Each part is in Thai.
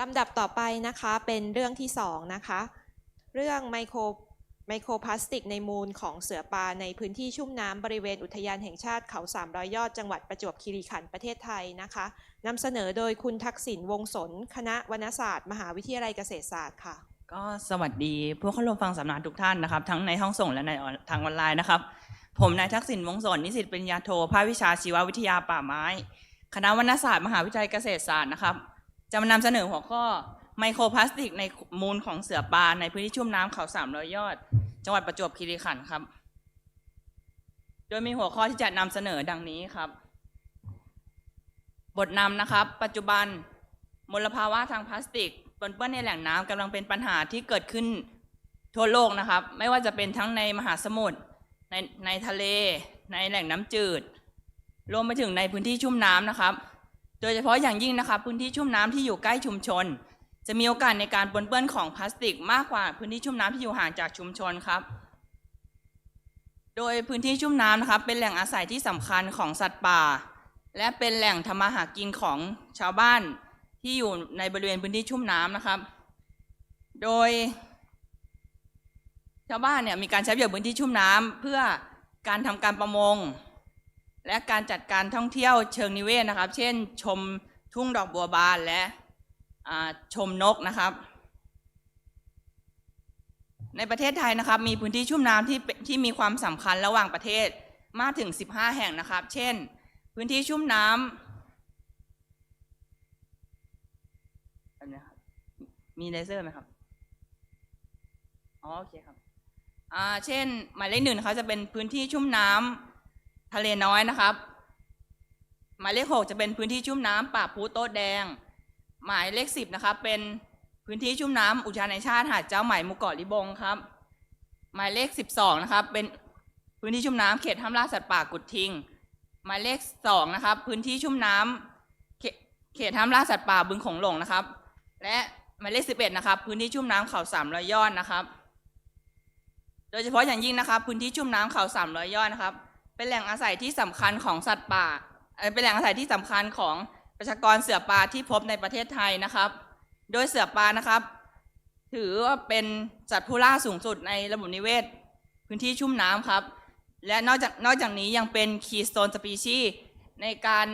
ลำดับต่อไปนะคะเป็นเรื่องที่สองนะคะ เรื่องไมโครไมโครพลาสติกในมูลของเสือปลาในพื้นที่ชุ่มน้ำบริเวณอุทยานแห่งชาติเขา300ยอดจังหวัดประจวบคีรีขันธ์ประเทศไทยนะคะนำเสนอโดยคุณทักษิณวงศลคณะวรรณศาสตร์ มหาวิทยาลัยเกษตรศาสตร์ค่ะ ก็สวัสดีผู้เข้าร่วมฟังสัมมนาทุกท่านนะครับทั้งในห้องส่งและในทางออนไลน์นะครับ ผมนายทักษิณวงศ์สนนิสิตปริญญาโทภาควิชาชีววิทยาป่าไม้ คณะวรรณศาสตร์มหาวิทยาลัยเกษตรศาสตร์นะครับ จะมานำเสนอหัวข้อไมโครพลาสติกในมูลของเสือปลาในพื้นที่ชุ่มน้ำเขาสามร้อยยอด จังหวัดประจวบคีรีขันธ์ครับ โดยมีหัวข้อที่จะนำเสนอดังนี้ครับ บทนำนะครับ ปัจจุบันมลภาวะทางพลาสติกปนเปื้อนในแหล่งน้ำกำลังเป็นปัญหาที่เกิดขึ้นทั่วโลกนะครับ ไม่ว่าจะเป็นทั้งในมหาสมุทรในในทะเล ในแหล่งน้ำจืด รวมไปถึงในพื้นที่ชุ่มน้ำนะครับ โดยเฉพาะอย่างยิ่งนะครับพื้นที่ชุ่มน้ำที่อยู่ใกล้ชุมชน จะมีโอกาสในการปนเปื้อนของพลาสติกมากกว่าพื้นที่ชุ่มน้ำที่อยู่ห่างจากชุมชนครับ โดยพื้นที่ชุ่มน้ำนะครับเป็นแหล่งอาศัยที่สำคัญของสัตว์ป่า และเป็นแหล่งทำมาหากินของชาวบ้านที่อยู่ในบริเวณพื้นที่ชุ่มน้ำนะครับ โดย ชาวบ้านเนี่ยมีการใช้ประโยชน์พื้นที่ชุ่มน้ำเพื่อการทำการประมง และการจัดการท่องเที่ยวเชิงนิเวศนะครับ เช่น ชมทุ่งดอกบัวบานและชมนกนะครับ ในประเทศไทยนะครับ มีพื้นที่ชุ่มน้ำที่ที่มีความสำคัญระหว่างประเทศมากถึง 15 แห่งนะครับ เช่น พื้นที่ชุ่มน้ำมีเลเซอร์ไหมครับอ๋อโอเคครับเช่น หมายเลขหนึ่งนะคะจะเป็นพื้นที่ชุ่มน้ำ ทะเลน้อยนะครับ หมายเลขหกจะเป็นพื้นที่ชุ่มน้ำป่าพูโต๊ดแดง หมายเลขสิบนะครับ เป็นพื้นที่ชุ่มน้ำอุทยานแห่งชาติหาดเจ้าใหม่หมู่เกาะลิบงครับ หมายเลขสิบสองนะครับ เป็นพื้นที่ชุ่มน้ำเขตห้ามล่าสัตว์ป่ากุดทิง หมายเลขสองนะครับ พื้นที่ชุ่มน้ำเขเขตห้ามล่าสัตว์ป่าบึงโขงหลงนะครับ และหมายเลขสิบเอ็ดนะครับ พื้นที่ชุ่มน้ำเขาสามร้อยยอดนะครับ โดยเฉพาะอย่างยิ่งนะครับ พื้นที่ชุ่มน้ำเขาสามร้อยยอดนะครับ เป็นแหล่งอาศัยที่สำคัญของสัตว์ป่า เป็นแหล่งอาศัยที่สำคัญของประชากรเสือป่าที่พบในประเทศไทยนะครับ โดยเสือป่านะครับ ถือว่าเป็นสัตว์ผู้ล่าสูงสุดในระบบนิเวศ พื้นที่ชุ่มน้ำครับ และนอกจากนอกจากนี้ยังเป็น Keystone Species ในการ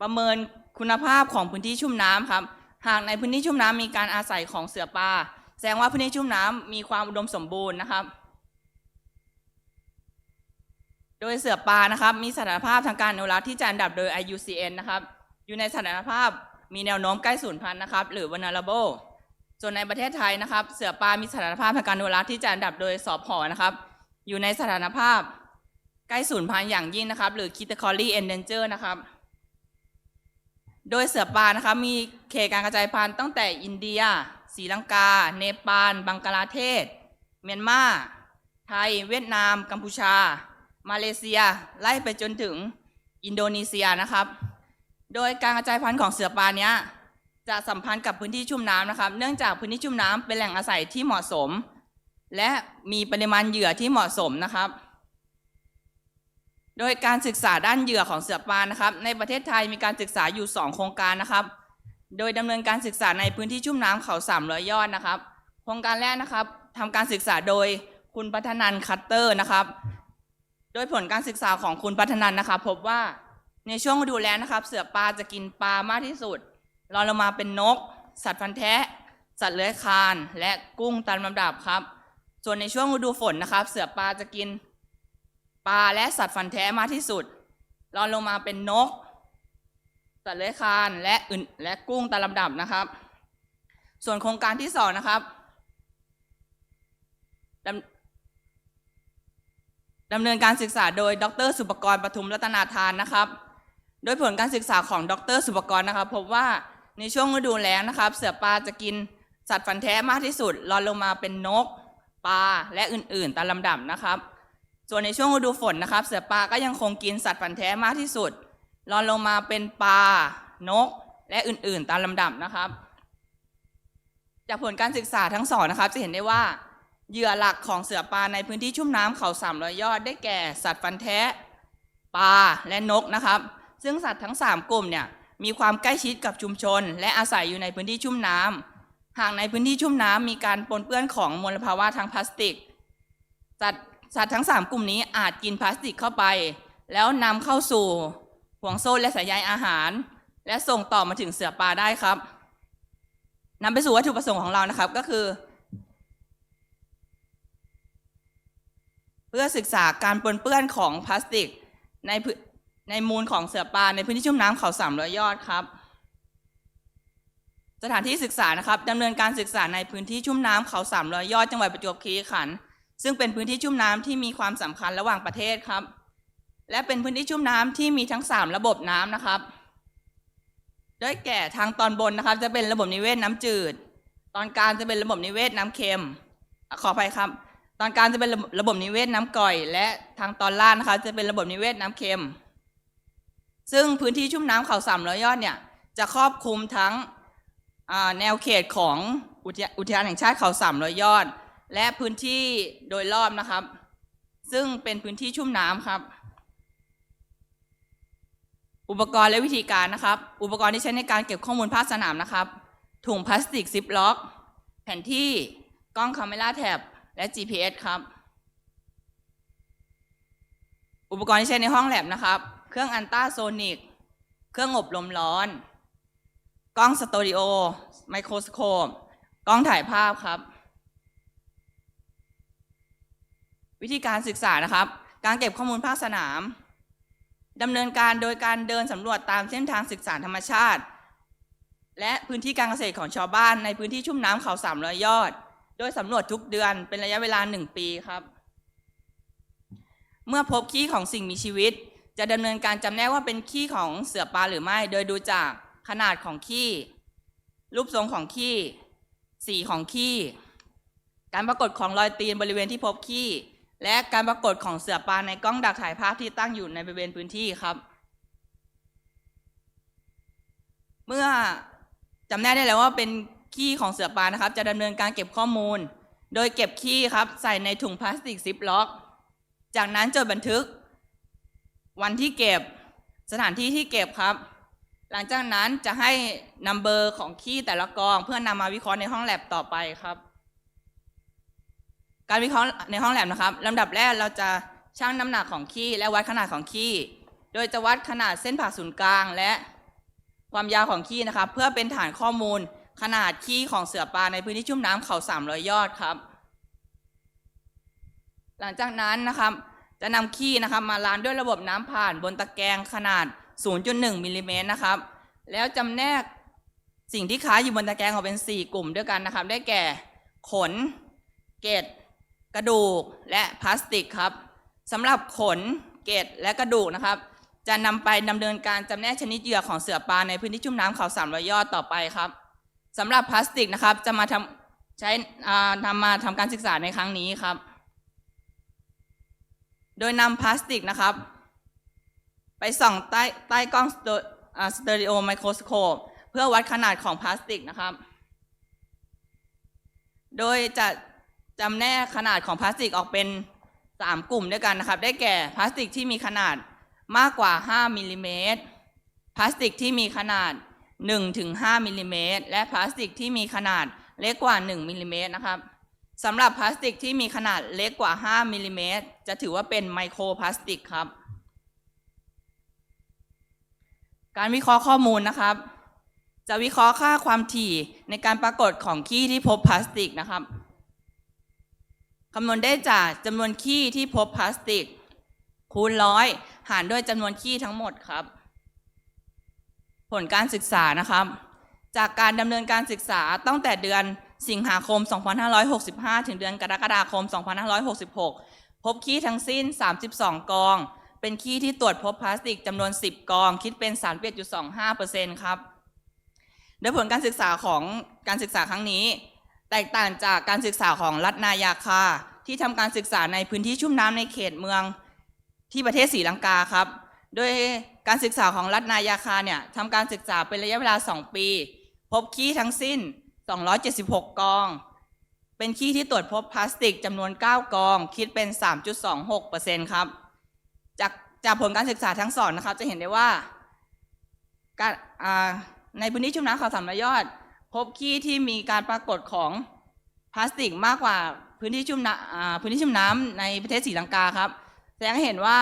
ประเมินคุณภาพของพื้นที่ชุ่มน้ำครับ หากในพื้นที่ชุ่มน้ำมีการอาศัยของเสือป่า แสดงว่าพื้นที่ชุ่มน้ำมีความอุดมสมบูรณ์นะครับ โดยเสือป่านะครับ มีสถานภาพทางการอนุรักษ์ที่จัดอันดับโดย IUCN นะครับ อยู่ในสถานภาพมีแนวโน้มใกล้สูญพันธุ์นะครับ หรือ vulnerable ส่วนในประเทศไทยนะครับ เสือป่ามีสถานภาพทางการอนุรักษ์ที่จัดอันดับโดยสพนะครับ อยู่ในสถานภาพใกล้สูญพันธุ์อย่างยิ่งนะครับ หรือ critically endangered นะครับ โดยเสือป่านะครับมีเขตการกระจายพันธุ์ตั้งแต่อินเดียศรีลังกา เนปาล บังกลาเทศ เมียนมา ไทย เวียดนาม กัมพูชา มาเลเซียไล่ไปจนถึงอินโดนีเซียนะครับ โดยการกระจายพันธุ์ของเสือป่าเนี้ยจะสัมพันธ์กับพื้นที่ชุ่มน้ำนะครับ เนื่องจากพื้นที่ชุ่มน้ำเป็นแหล่งอาศัยที่เหมาะสม และมีปริมาณเหยื่อที่เหมาะสมนะครับ โดยการศึกษาด้านเหยื่อของเสือปลานะครับ ในประเทศไทยมีการศึกษาอยู่ 2 โครงการนะครับ โดยดำเนินการศึกษาในพื้นที่ชุ่มน้ำเขา300ยอดนะครับ โครงการแรกนะครับทำการศึกษาโดยคุณพัฒนันคัตเตอร์นะครับ โดยผลการศึกษาของคุณพัฒนันนะครับพบว่าในช่วงฤดูแล้งนะครับ เสือปลาจะกินปลามากที่สุดรองลงมาเป็นนก สัตว์พันธุ์แทะสัตว์เลื้อยคลาน และกุ้งตามลำดับครับ ส่วนในช่วงฤดูฝนนะครับ เสือปลาจะกินปลาและสัตว์ฟันแท้มากที่สุดรองลงมาเป็นนก สัตว์เลื้อยคลานและอื่นและกุ้งตามลำดับนะครับ ส่วนโครงการที่สองนะครับดำ ดำเนินการศึกษาโดย ดร สุปกรณ์ปทุมรัตนาทานนะครับ โดยผลการศึกษาของดร สุปกรณ์นะครับ พบว่าในช่วงฤดูแล้งนะครับ เสือปลาจะกินสัตว์ฟันแท้มากที่สุดรองลงมาเป็นนก ปลาและอื่นๆ ตามลำดับนะครับ ส่วนในช่วงฤดูฝนนะครับ เสือปลาก็ยังคงกินสัตว์ฟันแท้มากที่สุดรองลงมาเป็นปลานก และอื่นๆ ตามลำดับนะครับ จากผลการศึกษาทั้งสองนะครับ จะเห็นได้ว่า เหยื่อหลักของเสือปลาในพื้นที่ชุ่มน้ำเขาสามร้อยยอดได้แก่สัตว์ฟันแท้ปลาและนกนะครับ ซึ่งสัตว์ทั้งสามกลุ่มเนี่ยมีความใกล้ชิดกับชุมชน และอาศัยอยู่ในพื้นที่ชุ่มน้ำหากในพื้นที่ชุ่มน้ำมีการปนเปื้อนของมลภาวะทางพลาสติกสัตว์สัตว์ทั้ง 3 กลุ่มนี้อาจกินพลาสติกเข้าไป แล้วนำเข้าสู่ห่วงโซ่และสายใยอาหาร และส่งต่อมาถึงเสือปลาได้ครับนำไปสู่วัตถุประสงค์ของเรานะครับก็คือ พื่อศึกษาการปนเปื้อนของพลาสติก ในในมูลของเสือปลาในพื้นที่ชุ่มน้ำเขาสามร้อยยอดครับ สถานที่ศึกษานะครับดำเนินการศึกษาในพื้นที่ชุ่มน้ำเขาสามร้อยยอดจังหวัดประจวบคีรีขันธ์ซึ่งเป็นพื้นที่ชุ่มน้ำที่มีความสำคัญระหว่างประเทศครับ และเป็นพื้นที่ชุ่มน้ำที่มีทั้งสามระบบน้ำนะครับได้แก่ทางตอนบนนะครับ จะเป็นระบบนิเวศน้ำจืด ตอนกลางจะเป็นระบบนิเวศน้ำเค็ม ขออภัยครับ อนกลางจะเป็นระบบนิเวศน้ำก่อย และทางตอนล่างนะคะ จะเป็นระบบนิเวศน้ำเค็ม ซึ่งพื้นที่ชุ่มน้ำเขาสามร้อยยอดเนี่ยจะครอบคลุมทั้งแนวเขตของอุทยานแห่งชาติเขาสามร้อยยอด และพื้นที่โดยรอบนะครับ ซึ่งเป็นพื้นที่ชุ่มน้ำครับ อุปกรณ์และวิธีการนะครับ อุปกรณ์ที่ใช้ในการเก็บข้อมูลภาคสนามนะครับ ถุงพลาสติกซิปล็อก แผ่นที่กล้องคาเมราแท็บ และ GPS ครับ อุปกรณ์ที่ใช้ในห้องแลบนะครับ เครื่องอันต้าโซนิก เครื่องอบลมร้อน กล้องสตูดิโอ ไมโครสโคป กล้องถ่ายภาพครับ วิธีการศึกษานะครับ การเก็บข้อมูลภาคสนามดำเนินการโดยการเดินสำรวจตามเส้นทางศึกษาธรรมชาติ และพื้นที่การเกษตรของชาวบ้านในพื้นที่ชุ่มน้ำเขาสามร้อยยอด โดยสำรวจทุกเดือนเป็นระยะเวลาหนึ่งปีครับ เมื่อพบขี้ของสิ่งมีชีวิต จะดำเนินการจำแนกว่าเป็นขี้ของเสือปลาหรือไม่ โดยดูจากขนาดของขี้ รูปทรงของขี้ สีของขี้ การปรากฏของรอยตีนบริเวณที่พบขี้ และการปรากฏของเสือปลาในกล้องดักถ่ายภาพที่ตั้งอยู่ในบริเวณพื้นที่ครับ เมื่อจำแนกได้แล้วว่าเป็น ขี้ของเสือปลานะครับ จะดำเนินการเก็บข้อมูล โดยเก็บขี้ครับใส่ในถุงพลาสติกซิปล็อก จากนั้นจดบันทึก วันที่เก็บสถานที่ที่เก็บครับ หลังจากนั้นจะให้นัมเบอร์ของขี้แต่ละกอง เพื่อนำมาวิเคราะห์ในห้องแลบต่อไปครับ การวิเคราะห์ในห้องแลบนะครับลำดับแรกเราจะชั่งน้ำหนักของขี้และวัดขนาดของขี้โดยจะวัดขนาดเส้นผ่าศูนย์กลางและความยาวของขี้นะครับ เพื่อเป็นฐานข้อมูล ขนาดขี้ของเสือปลาในพื้นที่ชุ่มน้ำเขา300ยอดครับ หลังจากนั้นนะครับ จะนำขี้นะครับมาล้างด้วยระบบน้ำผ่านบนตะแกรงขนาด 0.1มิลลิเมตรนะครับ แล้วจำแนกสิ่งที่ค้าอยู่บนตะแกรงออกเป็น 4 กลุ่มด้วยกันนะครับ ได้แก่ขน เกล็ด กระดูก และพลาสติกครับสำหรับขน เกล็ด และกระดูกนะครับ จะนำไปดำเนินการจำแนกชนิดเหยื่อของเสือปลาในพื้นที่ชุ่มน้ำเขา300ยอดต่อไปครับ สำหรับพลาสติกนะครับ จะมาทำใช้นำมาทำการศึกษาในครั้งนี้ครับ โดยนำพลาสติกนะครับ ไปส่องใต้ใต้กล้องสเตออ่าสเตอริโอไมโครสโคปเพื่อวัดขนาดของพลาสติกนะครับ โดยจะจำแนกขนาดของพลาสติกออกเป็น3กลุ่มด้วยกันนะครับ ได้แก่พลาสติกที่มีขนาดมากกว่า 5มิลลิเมตรพลาสติกที่มีขนาด 1-5มิลลิเมตรและพลาสติกที่มีขนาดเล็กกว่า 1มิลลิเมตรนะครับสำหรับพลาสติกที่มีขนาดเล็กกว่า 5มิลลิเมตรจะถือว่าเป็นไมโครพลาสติกครับ การวิเคราะห์ข้อมูลนะครับ จะวิเคราะห์ค่าความถี่ในการปรากฏของขี้ที่พบพลาสติกนะครับคำนวณได้จากจำนวนขี้ที่พบพลาสติก คูณร้อยหารด้วยจำนวนขี้ทั้งหมดครับ ผลการศึกษานะครับ จากการดำเนินการศึกษาตั้งแต่เดือนสิงหาคม 2565 ถึงเดือนกรกฎาคม 2566 พบขี้ทั้งสิ้น 32 กอง เป็นขี้ที่ตรวจพบพลาสติกจำนวน 10 กอง คิดเป็น 31.25%ครับ โดยผลการศึกษาของการศึกษาครั้งนี้ แตกต่างจากการศึกษาของรัฐนายาคาที่ทำการศึกษาในพื้นที่ชุ่มน้ำในเขตเมืองที่ประเทศศรีลังกาครับ โดยการศึกษาของรัฐนายาคาเนี่ยทำการศึกษาเป็นระยะเวลา 2 ปี พบขี้ทั้งสิ้น 276 กอง เป็นขี้ที่ตรวจพบพลาสติกจำนวน 9 กอง คิดเป็น 3.26%ครับ จากจากผลการศึกษาทั้งสองนะครับ จะเห็นได้ว่าการในพื้นที่ชุ่มน้ำเขาสามร้อยอด พบขี้ที่มีการปรากฏของพลาสติกมากกว่าพื้นที่ชุ่มน้ำพื้นที่ชุ่มน้ำในประเทศศรีลังกาครับ แสดงให้เห็นว่า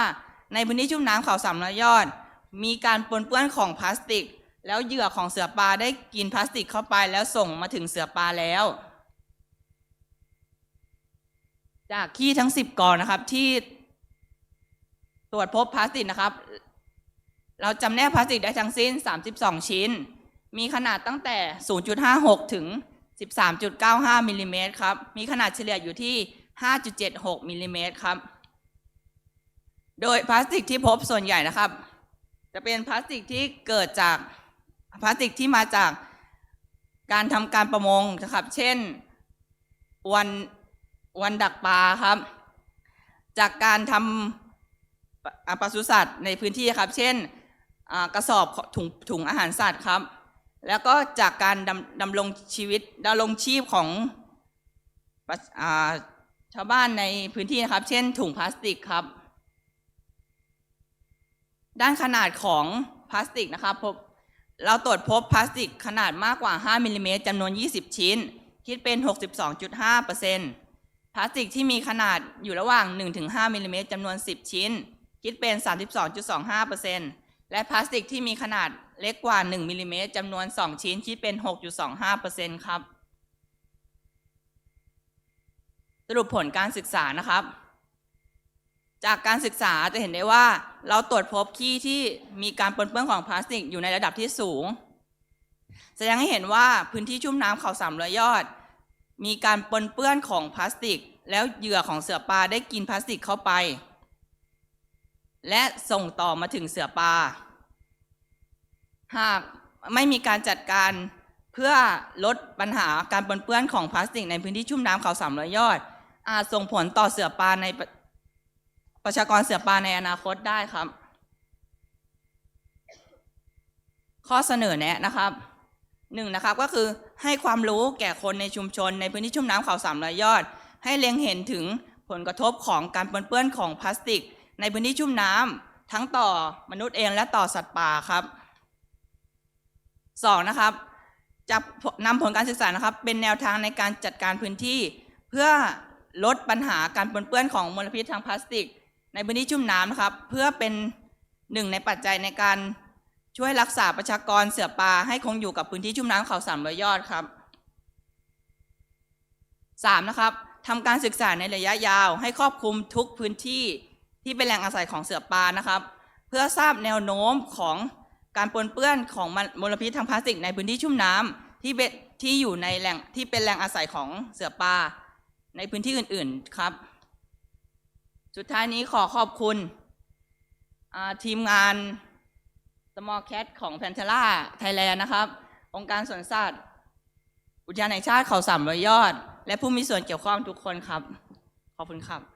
ในพื้นที่ชุ่มน้ำเขาสามร้อยยอด มีการปนเปื้อนของพลาสติก แล้วเหยื่อของเสือปลาได้กินพลาสติกเข้าไปแล้วส่งมาถึงเสือปลาแล้ว จากขี้ทั้ง 10กอนะครับที่ตรวจพบพลาสติกนะครับ เราจำแนกพลาสติกได้ทั้งสิ้น 32 ชิ้น มีขนาดตั้งแต่ 0.56 ถึง 13.95มิลลิเมตรครับ มีขนาดเฉลี่ยอยู่ที่ 5.76มิลลิเมตรครับ โดยพลาสติกที่พบส่วนใหญ่นะครับ จะเป็นพลาสติกที่เกิดจากพลาสติกที่มาจากการทำการประมงนะครับ เช่นวันวันดักปลาครับ จากการทำปอ่าปศุสัตว์ในพื้นที่ครับ เช่นกระสอบถุงถุงอาหารสัตว์ครับ แล้วก็จากการดำดำรงชีวิตดำรงชีพของอชาวบ้านในพื้นที่นะครับ เช่นถุงพลาสติกครับ ด้านขนาดของพลาสติกนะครับพบเราตรวจพบพลาสติกขนาดมากกว่า 5มิลลิเมตรจำนวน 20 ชิ้น คิดเป็น 62.5%พลาสติกที่มีขนาดอยู่ระหว่าง 1-5มิลลิเมตรจำนวน 10 ชิ้น คิดเป็น 32.25%และพลาสติกที่มีขนาดเล็กกว่า 1มิลลิเมตรจำนวน 2 ชิ้น คิดเป็น 6.25%ครับ สรุปผลการศึกษานะครับ จากการศึกษาจะเห็นได้ว่าเราตรวจพบขี้ที่มีการปนเปื้อนของพลาสติกอยู่ในระดับที่สูง แสดงให้เห็นว่าพื้นที่ชุ่มน้ำเขาสามร้อยยอด มีการปนเปื้อนของพลาสติก แล้วเหยื่อของเสือปลาได้กินพลาสติกเข้าไป และส่งต่อมาถึงเสือปลา หากไม่มีการจัดการเพื่อลดปัญหาการปนเปื้อนของพลาสติกในพื้นที่ชุ่มน้ำเขาสามร้อยยอด อาจส่งผลต่อเสือปลาใน ประชากรเสือปลาในอนาคตได้ครับ ข้อเสนอแนะนะครับหนึ่งนะครับก็คือให้ความรู้แก่คนในชุมชน ในพื้นที่ชุ่มน้ำเขาสามรอยยอด ให้เล็งเห็นถึงผลกระทบของการปนเปื้อนของพลาสติก ในพื้นที่ชุ่มน้ำทั้งต่อมนุษย์เองและต่อสัตว์ป่าครับสองนะครับจะนำผลการศึกษานะครับ เป็นแนวทางในการจัดการพื้นที่ เพื่อลดปัญหาการปนเปื้อนของมลพิษทางพลาสติก ในพื้นที่ชุ่มน้ำนะครับ เพื่อเป็นหนึ่งในปัจจัยในการช่วยรักษาประชากรเสือปลาให้คงอยู่กับพื้นที่ชุ่มน้ำเขาสามร้อยยอดครับสามนะครับทำการศึกษาในระยะยาว ให้ครอบคลุมทุกพื้นที่ที่เป็นแหล่งอาศัยของเสือปลานะครับ เพื่อทราบแนวโน้มของการปนเปื้อนของมลพิษทางพลาสติกในพื้นที่ชุ่มน้ำที่เป็นที่อยู่ในแหล่งที่เป็นแหล่งอาศัยของเสือปลาในพื้นที่อื่น ๆ ครับ สุดท้ายนี้ขอขอบคุณทีมงาน Small Cat ของ p a n t e r a ไทยแลนด์นะครับ องค์การสวนสัตว์ อุทยานแห่งชาติเขาสามร้อยยอด และผู้มีส่วนเกี่ยวข้องทุกคนครับ ขอบคุณครับ